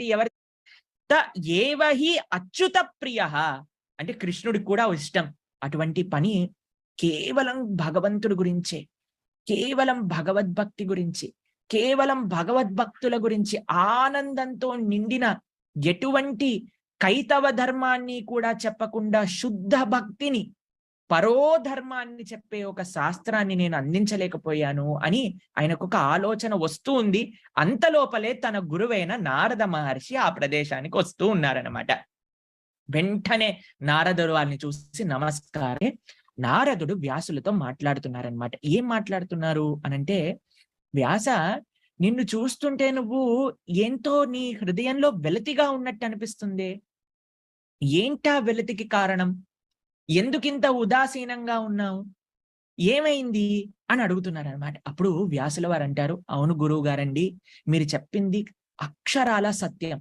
ఎవరి త ఏవహి అచ్యుత ప్రియ. అంటే కృష్ణుడికి కూడా ఇష్టం. అటువంటి పని కేవలం భగవంతుడి గురించే. కేవలం భగవద్భక్తి గురించి కేవలం భగవద్భక్తుల గురించి ఆనందంతో నిండిన ఎటువంటి కైతవ ధర్మాన్ని కూడా చెప్పకుండా శుద్ధ భక్తిని పరోధర్మాన్ని చెప్పే ఒక శాస్త్రాన్ని నేను అందించలేకపోయాను అని ఆయనకు ఒక ఆలోచన వస్తూ ఉంది. అంతలోపలే తన గురువైన నారద మహర్షి ఆ ప్రదేశానికి వస్తూ ఉన్నారనమాట వెంటనే నారదుడు వాళ్ళని చూసి నమస్కారే నారదుడు వ్యాసులతో మాట్లాడుతున్నారనమాట ఏం మాట్లాడుతున్నారు? అనంటే వ్యాస నిన్ను చూస్తుంటే నువ్వు ఏంతో నీ హృదయంలో వెలతిగా ఉన్నట్టు అనిపిస్తుంది. ఏంటా వెలతికి కారణం? ఎందుకింత ఉదాసీనంగా ఉన్నావు? ఏమైంది? అని అడుగుతున్నారు అనమాట అప్పుడు వ్యాసుల వారు అంటారు అవును గురువు గారండి మీరు చెప్పింది అక్షరాల సత్యం.